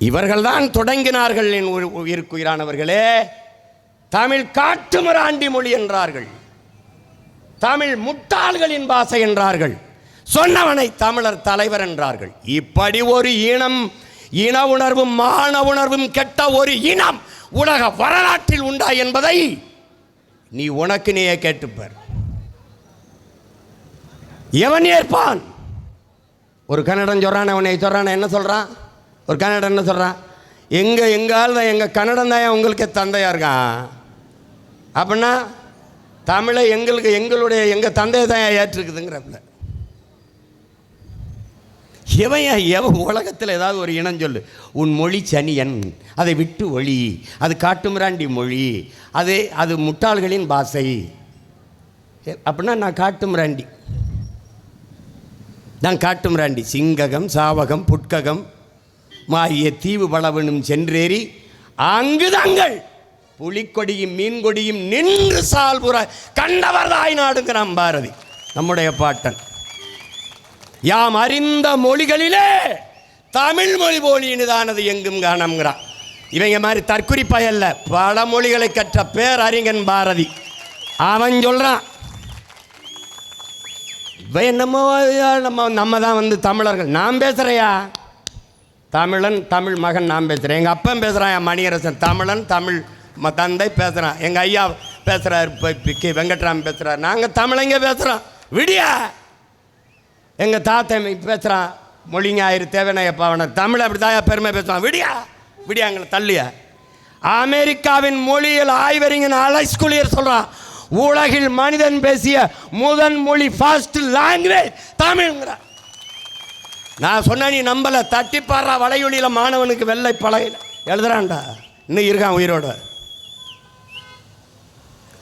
இவர்கள்தான் தொடங்கினார்கள் என் உயிர்- உயிருக்குயிரானவர்களே தமிழ் காட்டுமிராண்டி மொழி என்றார்கள். தமிழ் முட்டாள்களின் பாசை என்றார்கள். சொன்னவனை தமிழர் தலைவர் என்றார்கள். இப்படி ஒரு இனம் இன உணர்வும் மான உணர்வும் கெட்ட ஒரு இனம் உலக வரலாற்றில் உண்டா என்பதை நீ உனக்கு நீயே கேட்டுப்பார். எவன் ஏற்பான்? ஒரு கன்னடன் சொல்றான் அவனை சொல்றான் என்ன சொல்றான்? ஒரு கன்னடம் என்ன சொல்கிறான் எங்கள் எங்கள் ஆள் தான் எங்கள் கன்னடம் தான் உங்களுக்கு தந்தையாக இருக்கான் அப்படின்னா தமிழை எங்களுக்கு எங்களுடைய எங்கள் தந்தையை தான் ஏற்றிருக்குதுங்கிறப்பில். எவன் எவன் உலகத்தில் ஏதாவது ஒரு இனம் சொல்லு. உன் மொழி சனியன் அதை விட்டு ஒளி. அது காட்டுமிராண்டி மொழி. அது அது முட்டாள்களின் பாசை அப்படின்னா நான் காட்டுமிராண்டி நான் காட்டுமிராண்டி சிங்ககம் சாவகம் புட்ககம் மாறிய தீவு பலவனும் சென்றேறி அங்கு தங்கள் புலிக்கொடியும் மீன்கொடியும் நின்று சால்புற கண்டவர் தாய் நாடுங்கிறான் பாரதி நம்முடைய பாட்டன். யாம் அறிந்த மொழிகளிலே தமிழ் மொழி போலி இனிதானது எங்கும் காணம்ங்கிறான். இவங்க மாதிரி தற்குறிப்பாயல்ல பல மொழிகளை கற்ற பேரறிஞன் பாரதி. அவன் சொல்கிறான் இவன் என்னமோ நம்ம நம்ம தான் வந்து தமிழர்கள் நான் பேசுகிறையா தமிழன் தமிழ் மகன் நான் பேசுகிறேன் எங்கள் அப்பன் பேசுகிறான் என் மணியரசன். தமிழன் தமிழ் ம தந்தை பேசுகிறான் எங்கள் ஐயா பேசுகிறாரு இப்போ கே வெங்கட்ராம் பேசுகிறார் நாங்கள் தமிழங்க பேசுகிறோம் விடியா! எங்கள் தாத்தன் பேசுகிறான் மொழிங்க ஆயிரு தேவனையப்பா அவனை தமிழ் அப்படி தான் பெருமை பேசுவான். விடியா! விடியாங்களை தள்ளியா. அமெரிக்காவின் மொழியியல் ஆய்வறிஞன் அலைஸ்குலியர் சொல்கிறான் உலகில் மனிதன் பேசிய முதன் மொழி ஃபாஸ்ட் லாங்குவேஜ் தமிழ்ங்கிறான். நான் சொன்ன நீ நம்பலை தட்டி பாடுறா வலையொலியில் மாணவனுக்கு வெள்ளை பழைய எழுதுறான்டா. இன்னும் இருக்கான் உயிரோட.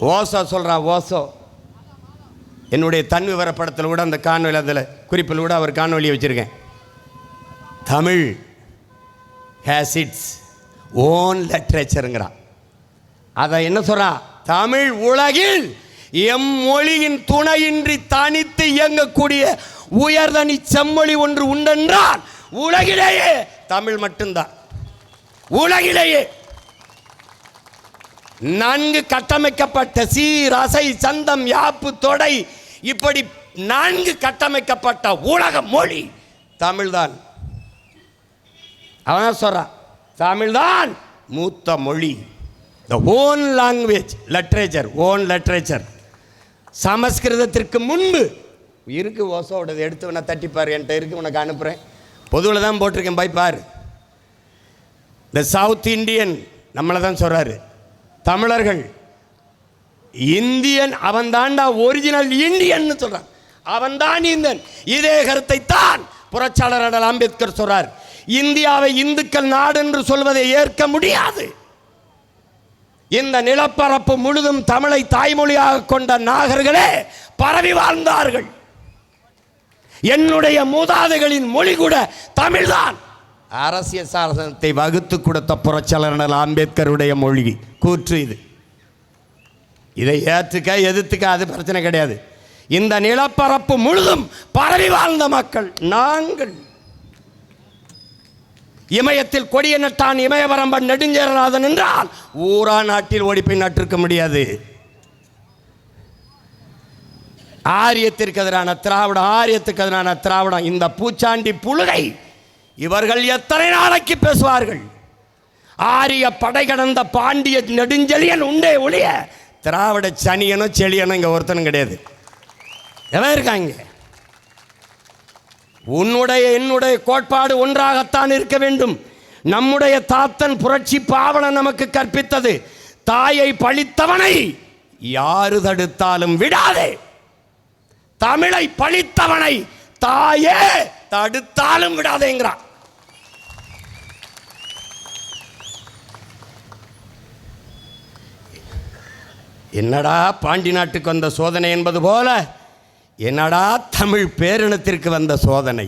ஓசோ சொல்கிறா ஓசோ. என்னுடைய தன் விவரப்படத்தில் கூட அந்த காணொலி அதில் குறிப்பில் கூட அவர் காணொலியை வச்சுருக்கேன். தமிழ் ஹேஸ் இட்ஸ் ஓன் லிட்ரேச்சருங்கிறான் அதை என்ன சொல்கிறான் தமிழ் உலகில் எம் மொழியின் துணையின்றி தனித்து இயங்கக்கூடிய உயர்தனி செம்மொழி ஒன்று உண்டென்றால் உலகிலேயே தமிழ் மட்டும்தான். உலகிலேயே. நன்கு கட்டமைக்கப்பட்ட சீர் சந்தம் யாப்பு தொடை இப்படி நன்கு கட்டமைக்கப்பட்ட உலக மொழி தமிழ்தான். அவன் சொல்றான் தமிழ்தான் மூத்த மொழி. The own language literature own literature சமஸ்கிருதத்திற்கு முன்பு. இருக்கு ஓசோடது எடுத்து உன தட்டிப்பார் என்கிட்ட இருக்கு உனக்கு அனுப்புகிறேன் பொதுவில் தான் போட்டிருக்கேன் போய் பார். இந்த சவுத் இந்தியன் நம்மளை தான் சொல்கிறாரு தமிழர்கள் இந்தியன் அவன் தாண்டா ஒரிஜினல் இந்தியன் சொல்கிறான் அவன் தான் இந்தியன். இதே கருத்தை தான் புரட்சியாளர் அடல் அம்பேத்கர் சொல்றார். இந்தியாவை இந்துக்கள் நாடு என்று சொல்வதை ஏற்க முடியாது. இந்த நிலப்பரப்பு முழுதும் தமிழை தாய்மொழியாக கொண்ட நாகர்களே பரவி வாழ்ந்தார்கள். என்னுடைய மூதாதைகளின் மொழி கூட தமிழ்தான். அரசியல் சாசனத்தை வகுத்து கொடுத்த புரட்சியாளர் அம்பேத்கருடைய மொழி கூற்று இது. இதை ஏற்றுக்க எதிர்த்துக்க அது பிரச்சனை கிடையாது. இந்த நிலப்பரப்பு முழுதும் பரவி வாழ்ந்த மக்கள் நாங்கள். இமயத்தில் கொடிய நட்டான் இமயவரம்பன் நெடுஞ்சேரநாதன் என்றால் ஊரா நாட்டில் ஓடி நட்டிருக்க முடியாது. ஆரியத்திற்கு எதிரான திராவிடம் ஆரியத்துக்கு எதிரான திராவிடம் இந்த பூச்சாண்டி புழுகை இவர்கள் எத்தனை நாளைக்கு பேசுவார்கள்? ஆரிய படை கடந்த பாண்டிய நெடுஞ்செழியன் உண்டே ஒழிய திராவிட சனியனும் செழியனும் இங்கே ஒருத்தனும் கிடையாது. எவன் இருக்காங்க உன்னுடைய என்னுடைய கோட்பாடு ஒன்றாகத்தான் இருக்க வேண்டும். நம்முடைய தாத்தன் புரட்சி பாவலன் நமக்கு கற்பித்தது. தாயை பழித்தவனை யாரு தடுத்தாலும் விடாதே. தமிழை பழித்தவனை தாயே தடுத்தாலும் விடாதேங்கிறான். என்னடா பாண்டி நாட்டுக்கு வந்த சோதனை என்பது போல? என்னடா தமிழ் பேரினத்திற்கு வந்த சோதனை?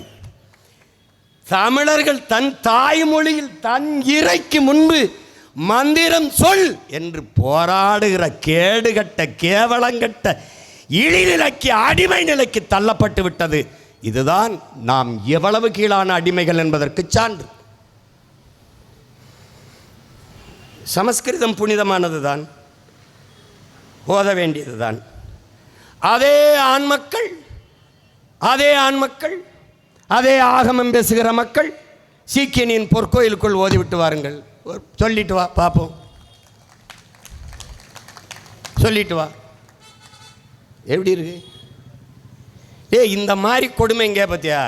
தமிழர்கள் தன் தாய்மொழியில் தன் இறைக்கு முன்பு மந்திரம் சொல் என்று போராடுகிற கேடுகட்ட கேவலங்கட்ட இழிநிலைக்கு அடிமை நிலைக்கு தள்ளப்பட்டு விட்டது. இதுதான் நாம் எவ்வளவு கீழான அடிமைகள் என்பதற்கு சான்று. சமஸ்கிருதம் புனிதமானது தான் ஓத வேண்டியது தான் அதே ஆண்மக்கள் அதே ஆண்மக்கள் அதே ஆகமம் பேசுகிற மக்கள் சீக்கியனின் பொற்கோயிலுக்குள் ஓதிவிட்டு வாருங்கள். சொல்லிட்டு வா பார்ப்போம் சொல்லிட்டு வா. எப்படி இருக்கு? ஏ இந்த மாதிரி கொடுமை எங்கே பார்த்தியா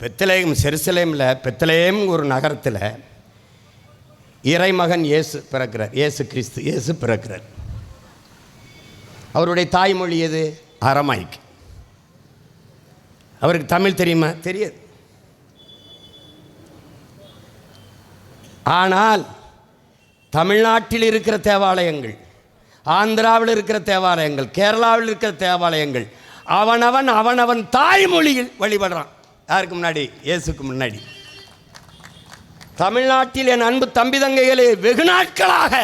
பெத்தலேயம் செருசலேமில் பெத்தலேயம் ஒரு நகரத்தில் இறைமகன் இயேசு பிறக்கிறார். இயேசு கிறிஸ்து இயேசு பிறக்கிறார். அவருடைய தாய்மொழி எது? அரமாய்க் அவருக்கு தமிழ் தெரியுமா? தெரியாது. ஆனால் தமிழ்நாட்டில் இருக்கிற தேவாலயங்கள் ஆந்திராவில் இருக்கிற தேவாலயங்கள் கேரளாவில் இருக்கிற தேவாலயங்கள் அவனவன் அவனவன் தாய்மொழியில் வழிபடுறான். யாருக்கு முன்னாடி? இயேசுக்கு முன்னாடி. தமிழ்நாட்டில் என் அன்பு தம்பி தங்கைகளே வெகு நாட்களாக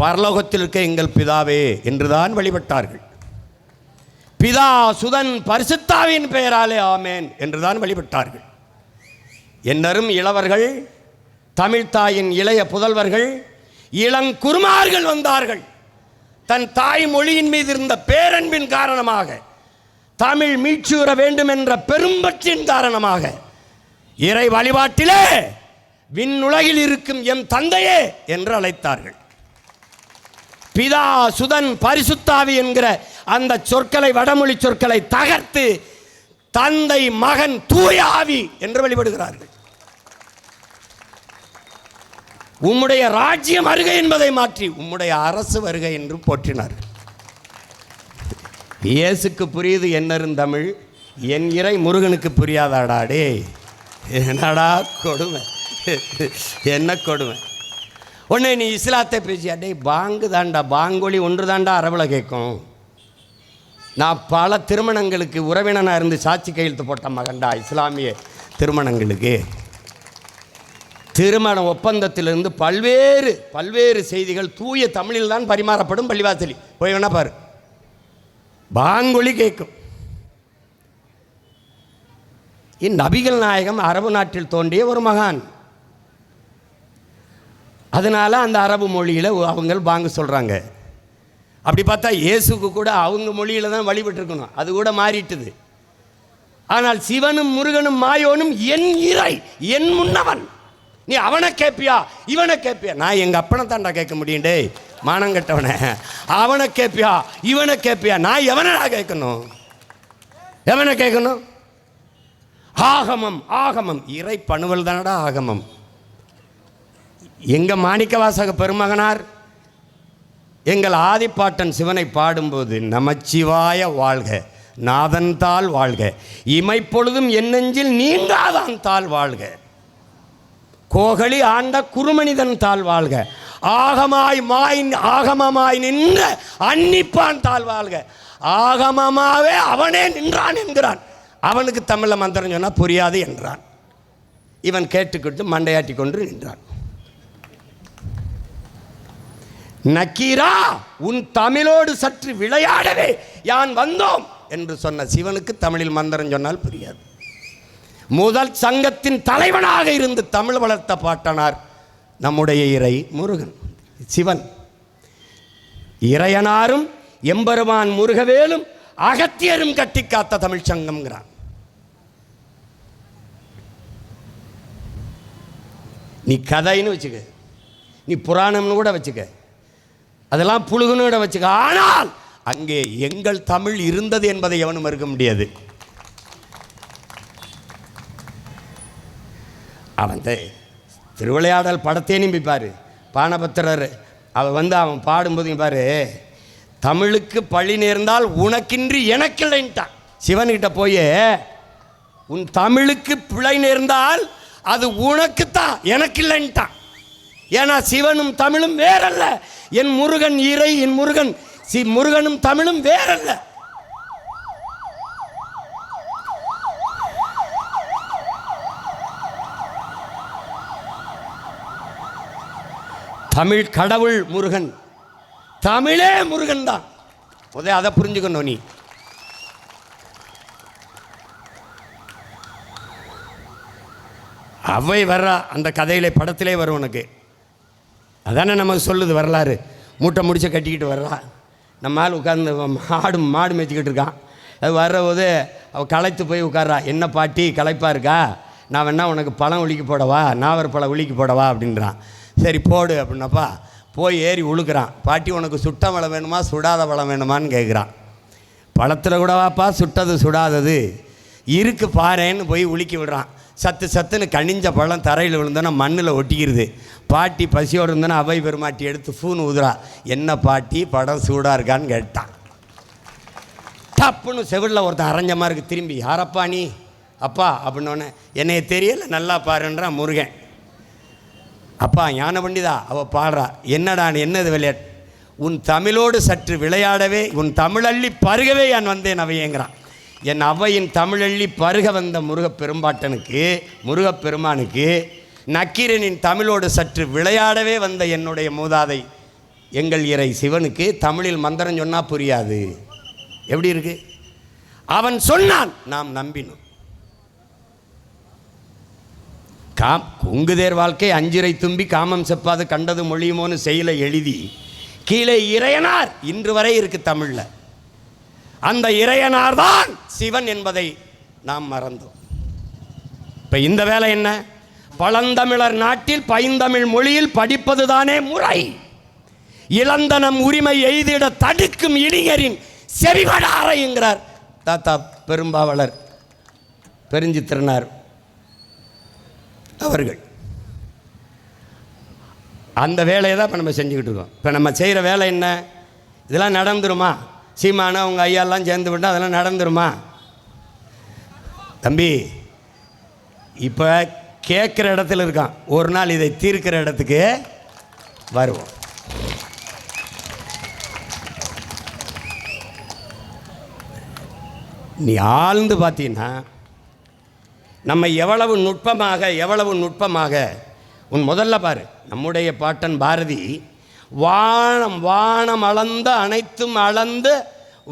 பரலோகத்தில் இருக்க எங்கள் பிதாவே என்றுதான் வழிபட்டார்கள். பிதா சுதன் பரிசுத்தாவின் பெயராலே ஆமேன் என்றுதான் வழிபட்டார்கள். என்னரும் இளவர்கள் தமிழ்த்தாயின் இளைய புதல்வர்கள் இளங்குருமார்கள் வந்தார்கள். தன் தாய் மொழியின் மீது இருந்த பேரன்பின் காரணமாக தமிழ் மீட்சியுற வேண்டும் என்ற பெரும்பற்றின் காரணமாக இறை வழிபாட்டிலே விண்ணுலகில் இருக்கும் எம் தந்தையே என்று அழைத்தார்கள். பிதா சுதன் பரிசுத்தாவி என்கிற அந்த சொற்களை வடமொழி சொற்களை தகர்த்து தந்தை மகன் தூயாவி என்று வழிபடுகிறார்கள். உம்முடைய ராஜ்யம் வருகை என்பதை மாற்றி உம்முடைய அரசு வருகை என்று போற்றினார். இயேசுக்கு புரியுது என்னரும் தமிழ்? என் இறை முருகனுக்கு புரியாதாடா டே என்னடா கொடுமை? என்ன கொடுமை? உடனே நீ இஸ்லாத்தை பேசியா? டே பாங்கு தாண்டா பாங்கொலி ஒன்று தாண்டா அரவில் கேட்கும் நான் பல திருமணங்களுக்கு உறவினனாக இருந்து சாட்சி கையெழுத்து போட்ட மகன்டா இஸ்லாமிய திருமணங்களுக்கு. திருமண ஒப்பந்தத்திலிருந்து பல்வேறு பல்வேறு செய்திகள் தூய தமிழில் தான் பரிமாறப்படும் பள்ளிவாசலி. போய் வேணா பாரு. பாங்கொலி கேட்கும் இந்நபிகள் நாயகம் அரபு நாட்டில் தோன்றிய ஒரு மகான். அதனால அந்த அரபு மொழியில் அவங்க வாங்க சொல்கிறாங்க அப்படி பார்த்தா இயேசுக்கு கூட அவங்க மொழியில் தான் வழிபட்டுருக்கணும். அது கூட மாறிட்டுது. ஆனால் சிவனும் முருகனும் மாயோனும் என் இறை என் முன்னவன். நீ அவனை கேட்பியா இவனை கேட்பியா நான் எங்கள் அப்பனை தாண்டா கேட்க முடியும் டேய். மானங்கட்டவனை அவனை கேட்பியா இவனை கேட்பியா நான் எவனடா கேட்கணும்? எவனை கேட்கணும்? ஆகமம் ஆகமம். இறை பணுவல் தானடா ஆகமம். எங்கள் மாணிக்கவாசக பெருமகனார் எங்கள் ஆதிப்பாட்டன் சிவனை பாடும்போது நமச்சிவாய வாழ்க நாதன் தாள் வாழ்க. இமைப்பொழுதும் என் நெஞ்சில் நீங்காதான் தாள் வாழ்க. கோகலி ஆண்ட குருமனிதன் தாள் வாழ்க. ஆகமாய் மாய் ஆகமமாய் நின்ற அன்னிப்பான் தாள் வாழ்க. ஆகமமாவே அவனே நின்றான் என்கிறான். அவனுக்கு தமிழில் மந்திரம் சொன்னால் புரியாது என்றான். இவன் கேட்டுக்கிட்டு மண்டையாட்டி கொண்டு நின்றான். நக்கீரா உன் தமிழோடு சற்று விளையாடவே. யான் வந்தோம்? என்று சொன்ன சிவனுக்கு தமிழில் மந்திரம் சொன்னால் புரியாது. முதல் சங்கத்தின் தலைவனாக இருந்து தமிழ் வளர்த்த பாட்டனார் நம்முடைய இறை முருகன் சிவன். இறையனாரும் எம்பெருமான் முருகவேலும் அகத்தியரும் கட்டி காத்த தமிழ் சங்கம்ங்கிறான். நீ கதைன்னு வச்சுக்க. நீ புராணம்னு கூட வச்சுக்க. அதெல்லாம் புழுகுன்னு கூட வச்சுக்க. ஆனால் அங்கே எங்கள் தமிழ் இருந்தது என்பதை எவனும் மறுக்க முடியாது. அவன் திருவிளையாடல் படத்தையே நிம்பிப்பார். பானபத்திரர் அவன் வந்து அவன் பாடும்போது பாரு தமிழுக்கு பழி நேர்ந்தால் உனக்கின்றி எனக்கில்லைன்ட்டான். சிவன்கிட்ட போய் உன் தமிழுக்கு பிழை நேர்ந்தால் அது உனக்குத்தான் எனக்கில்லைன்ட்டான். ஏன்னா சிவனும் தமிழும் வேறல்ல. என் முருகன் இறை என் முருகன் சி முருகனும் தமிழும் வேறல்ல. தமிழ் கடவுள் முருகன். தமிழே முருகன் தான். முதல்ல அதை புரிஞ்சுக்கணும் நீ. அவை வர்றா அந்த கதையிலே படத்திலே வரும் உனக்கு. அதானே நமக்கு சொல்லுது வரலாறு. மூட்டை முடிச்ச கட்டிக்கிட்டு வர்றா. நம்ம ஆள் உட்காந்து மாடு மாடு மேய்ச்சிக்கிட்டு இருக்கான். அது வர்றபோது அவள் களைத்து போய் உட்கார்றா. என்ன பாட்டி களைப்பாக இருக்கா? நான் வேணா உனக்கு பழம் உளிக்கி போடவா? நாவர் பழம் உளிக்கி போடவா? அப்படின்றான். சரி போடு அப்படின்னப்பா போய் ஏறி உழுக்கிறான். பாட்டி உனக்கு சுட்ட பழம் வேணுமா? சுடாத பழம் வேணுமான்னு கேட்குறான் பழத்தில் கூடவாப்பா சுட்டது சுடாதது. இருக்கு பாரேன்னு போய் உலுக்கி விடுறான். சத்து சத்துன்னு கனிஞ்ச பழம் தரையில் விழுந்தோன்னா மண்ணில் ஒட்டிக்கிறது பாட்டி பசியோடு இருந்தோன்னா அவை பெருமாட்டி எடுத்து ஃபூன் ஊதுறா. என்ன பாட்டி படம் சூடாக இருக்கான்னு கேட்டான். டப்புன்னு செவிலில் ஒருத்தன் அரைஞ்ச மாதிரி இருக்கு. திரும்பி யாரப்பா நீ? அப்பா அப்படின்னோடனே என்னைய தெரியல நல்லா பாருன்றான் முருகன். அப்பா ஞான பண்டிதா அவள் பாடுறா. என்னடா நீ என்னது விளையாட்டு உன் தமிழோடு சற்று விளையாடவே உன் தமிழள்ளி பருகவே நான் வந்தேன் அவையேங்கிறான். என் அவையின் தமிழள்ளி பருக வந்த முருகப் பெரும்பாட்டனுக்கு நக்கீரனின் தமிழோடு சற்று விளையாடவே வந்த என்னுடைய மூதாதை எங்கள் இறை சிவனுக்கு தமிழில் மந்திரம் சொன்னால் புரியாது. எப்படி இருக்கு? அவன் சொன்னான் நாம் நம்பினோம். காம் கொங்குதேர் வாழ்க்கை அஞ்சிரை தும்பி காமம் செப்பாது கண்டது மொழியுமோன்னு செயலை எழுதி கீழே இறையனார் இன்று வரை இருக்குது தமிழில். அந்த இறையனார் தான் சிவன் என்பதை நாம் மறந்தோம். இப்ப இந்த வேலை என்ன? பழந்தமிழர் நாட்டில் பைந்தமிழ் மொழியில் படிப்பது தானே முறை. இளந்தனம் உரிமை எய்திட தடுக்கும் இளைஞரின் செவிவட அறையுங்கிறார் தாத்தா பெரும்பாவலர் பெருஞ்சித்திரனார் அவர்கள். அந்த வேலையை தான் இப்போ நம்ம செஞ்சுக்கிட்டு இருக்கோம். இப்போ நம்ம செய்கிற வேலை என்ன? இதெல்லாம் நடந்துருமா? சீமானா அவங்க ஐயாலாம் சேர்ந்து விட்டால் அதெல்லாம் நடந்துருமா? தம்பி இப்போ கேட்குற இடத்துல இருக்கான். ஒரு நாள் இதை தீர்க்கிற இடத்துக்கு வருவோம். நீ ஆழ்ந்து பார்த்தீங்கன்னா நம்ம எவ்வளவு நுட்பமாக எவ்வளவு நுட்பமாக உன் முதல்ல பாரு நம்முடைய பாட்டன் பாரதி வானம் வானம் அளந்த அனைத்தும் அளந்த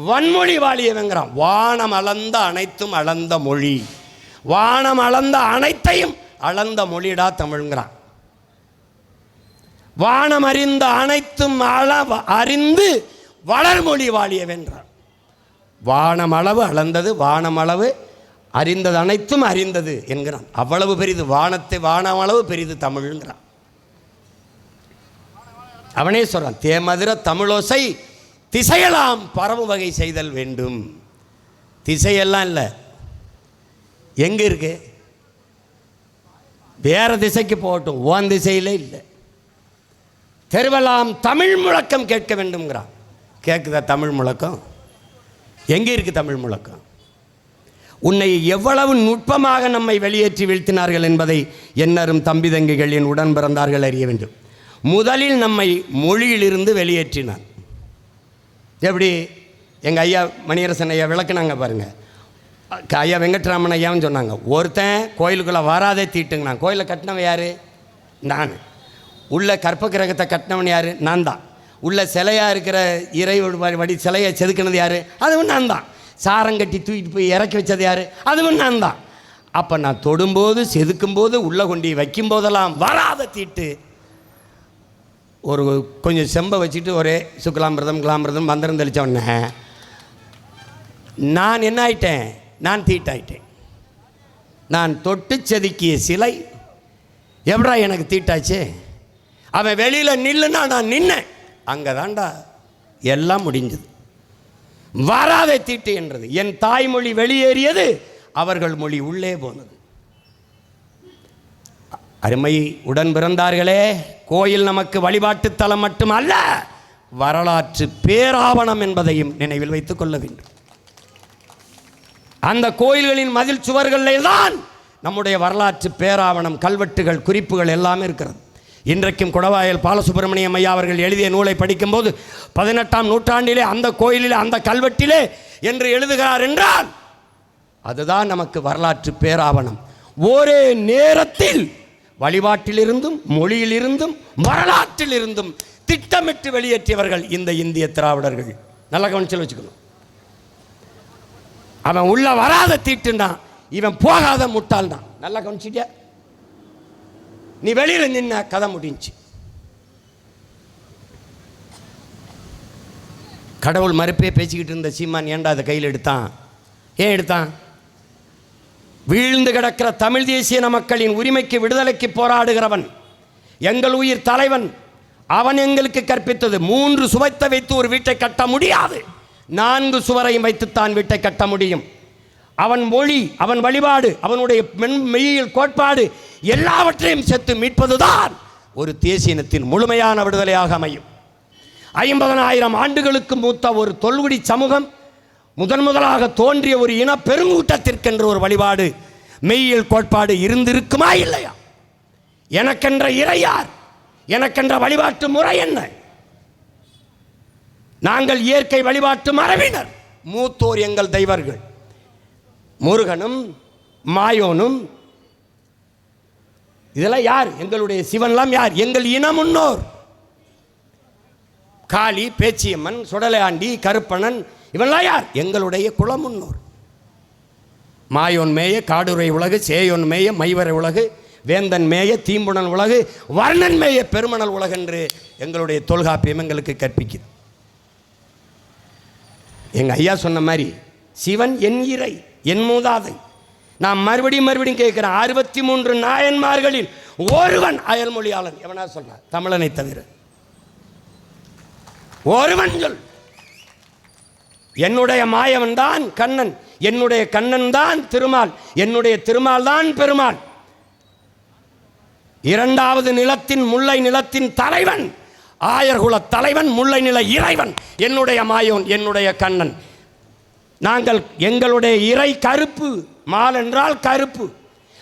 வன்மொழி வாழியவங்கிறான் வானம் அளந்த அனைத்தும் அளந்த மொழி. வானம் அளந்த அனைத்தையும் அளந்த மொழிடா தமிழ்ங்கிறான். வானம் அறிந்த அனைத்தும் அள அறிந்து வளர்மொழி வாழியவென்றான் அளவு அளந்தது வானமளவு அறிந்தது அனைத்தும் அறிந்தது என்கிறான். அவ்வளவு பெரிது வானத்தை வானமளவு பெரிது தமிழ்ங்கிறான். அவனே சொல்கிறான் தேமதுர தமிழோசை திசையெல்லாம் பரவு வகை செய்தல் வேண்டும். திசையெல்லாம் இல்லை. எங்கே இருக்கு? வேறு திசைக்கு போகட்டும் ஓன் திசையிலே இல்லை. தெருவெல்லாம் தமிழ் முழக்கம் கேட்க வேண்டும்ங்கிறான். கேட்குதா தமிழ் முழக்கம்? எங்கே இருக்குது தமிழ் முழக்கம்? உன்னை எவ்வளவு நுட்பமாக நம்மை வெளியேற்றி வீழ்த்தினார்கள் என்பதை என்னரும் தம்பி தங்கிகள் என் உடன் பிறந்தார்கள் அறிய வேண்டும். முதலில் நம்மை மொழியிலிருந்து வெளியேற்றினான் எப்படி? எங்கள் ஐயா மணியரசன் ஐயா விளக்குனாங்க பாருங்கள் ஐயா வெங்கட்ராமன் ஐயாவும் சொன்னாங்க. ஒருத்தன் கோயிலுக்குள்ளே வராதே தீட்டுங்கண்ணா கோயிலை கட்டினவன் யார்? நான். உள்ள கற்ப கிரகத்தை கட்டினவன் யார்? நான் தான். உள்ள சிலையாக இருக்கிற இறை வடி சிலையை செதுக்கினது யார்? அதுவும் நான் தான். சாரம் கட்டி தூக்கிட்டு போய் இறக்கி வச்சது யார்? அதுவும் நான் தான். அப்போ நான் தொடும்போது செதுக்கும்போது உள்ளே கொண்டு வைக்கும் போதெல்லாம் வராத தீட்டு. ஒரு கொஞ்சம் செம்பை வச்சுட்டு ஒரே சுக்லாமிரதம் கிளாமிரதம் மந்திரம் தெளிச்ச நான் என்ன ஆயிட்டேன்? நான் தீட்டாயிட்டேன். நான் தொட்டு செதுக்கிய சிலை எப்படா எனக்கு தீட்டாச்சு? அவன் வெளியில் நில்லுன்னா நான் நின்னேன். அங்கே தாண்டா எல்லாம் முடிஞ்சது. வராத தீட்டு என்றது. என் தாய்மொழி வெளியேறியது அவர்கள் மொழி உள்ளே போனது. அருமை உடன் பிறந்தார்களே கோயில் நமக்கு வழிபாட்டு தலம் மட்டுமல்ல வரலாற்று பேராவணம் என்பதையும் நினைவில் வைத்துக் கொள்ள வேண்டும். அந்த கோயில்களின் மதில் சுவர்களில் தான் நம்முடைய வரலாற்று பேராவணம் கல்வெட்டுகள் குறிப்புகள் எல்லாமே இருக்கிறது. இன்றைக்கும் குடவாயல் பாலசுப்பிரமணியம் ஐயா அவர்கள் எழுதிய நூலை படிக்கும்போது பதினெட்டாம் நூற்றாண்டிலே அந்த கோயிலிலே அந்த கல்வெட்டிலே என்று எழுதுகிறார் என்றால் அதுதான் நமக்கு வரலாற்று பேராவணம். ஒரே நேரத்தில் வழிபாட்டிலிருந்தும் மொழியிலிருந்தும் வரலாற்றிலிருந்தும் திட்டமிட்டு வெளியேற்றியவர்கள் இந்த இந்திய திராவிடர்கள். நல்ல கவனிச்சல் வச்சுக்கணும். அவன் உள்ள வராத தீட்டுன்னா இவன் போகாத முட்டாள் தான் நல்லா கவனிச்சிட்டியா? நீ வெளியில் நின்ன கதை முடிஞ்சு கடவுள் மறுப்பே பேசிக்கிட்டு இருந்த சீமான் ஏண்டா அதை கையில் எடுத்தான்? ஏன் எடுத்தான்? வீழ்ந்து கிடக்கிற தமிழ் தேசிய மக்களின் உரிமைக்கு விடுதலைக்கு போராடுகிறவன் எங்கள் உயிர் தலைவன் அவன் எங்களுக்கு கற்பித்தது. மூன்று சுவைத்தை வைத்து ஒரு வீட்டை கட்ட முடியாது. நான்கு சுவரையும் வைத்துத்தான் வீட்டை கட்ட முடியும். அவன் மொழி அவன் வழிபாடு அவனுடைய மென் மெய்யியல் கோட்பாடு எல்லாவற்றையும் செத்து மீட்பதுதான் ஒரு தேசியனத்தின் முழுமையான விடுதலையாக அமையும். ஐம்பதனாயிரம் ஆண்டுகளுக்கு மூத்த ஒரு தொல்குடி சமூகம் முதன் முதலாக தோன்றிய ஒரு இன பெருங்கூட்டத்திற்கென்ற ஒரு வழிபாடு மெய்யியல் கோட்பாடு இருந்திருக்குமா இல்லையா? எனக்கென்ற இறையார் எனக்கென்ற வழிபாட்டு முறை என்ன? நாங்கள் இயற்கை வழிபாட்டு மரபினர் மூத்தோர் எங்கள் தெய்வர்கள். முருகனும் மாயோனும். இதெல்லாம் யார்? எங்களுடைய சிவன்லாம் யார்? எங்கள் இன முன்னோர். காளி பேச்சியம்மன் சுடலையாண்டி கருப்பணன் இவெல்லாம் யார்? எங்களுடைய குளமுன்னோர். மாயோன் மேய காடுரை உலகு சேயோன் மேய மைவரை உலகு வேந்தன் மேய தீம்புணல் உலகு வர்ணன் மேய பெருமணல் உலகு என்று எங்களுடைய தொல்காப்பியம் எங்களுக்கு கற்பிக்குது. எங்கள் ஐயா சொன்ன மாதிரி சிவன் என் இறை என் மூதாதை. நான் மறுபடியும் மறுபடியும் கேட்கிறேன் அறுபத்தி மூன்று நாயன்மார்களில் ஒருவன் அயல்மொழியாளன். எவனா சொன்னான்? தமிழனை தவிர. ஒருவன் சொல். என்னுடைய மாயவன் தான் கண்ணன். என்னுடைய கண்ணன் தான் திருமால். என்னுடைய திருமால் தான் பெருமாள். இரண்டாவது நிலத்தின் முல்லை நிலத்தின் தலைவன். ஆயர்குல தலைவன் முல்லை நில இறைவன். என்னுடைய மாயோன் என்னுடைய கண்ணன். நாங்கள் எங்களுடைய இறை கருப்பு. மால் என்றால் கருப்பு.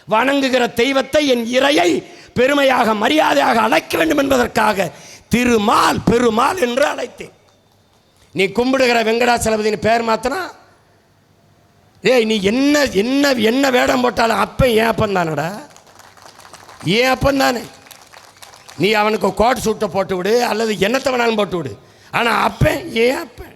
வணங்குகிற தெய்வத்தை என் இறையை பெருமையாக மரியாதையாக அழைக்க வேண்டும் என்பதற்காக திருமால் பெருமாள் என்று அழைத்தேன். நீ கும்பிடுகிற வெங்கடாசலபதினு பேர் மாத்தினா ஏய் நீ என்ன என்ன என்ன வேடம் போட்டாலும் அப்பன் ஏன் அப்பன் தானடா. ஏன் அப்பன் தானே. நீ அவனுக்கு கோட் சூட்டை போட்டு விடு அல்லது என்னத்தை வேணாலும் போட்டு விடு. ஆனால் அப்பன் ஏன் அப்பன்.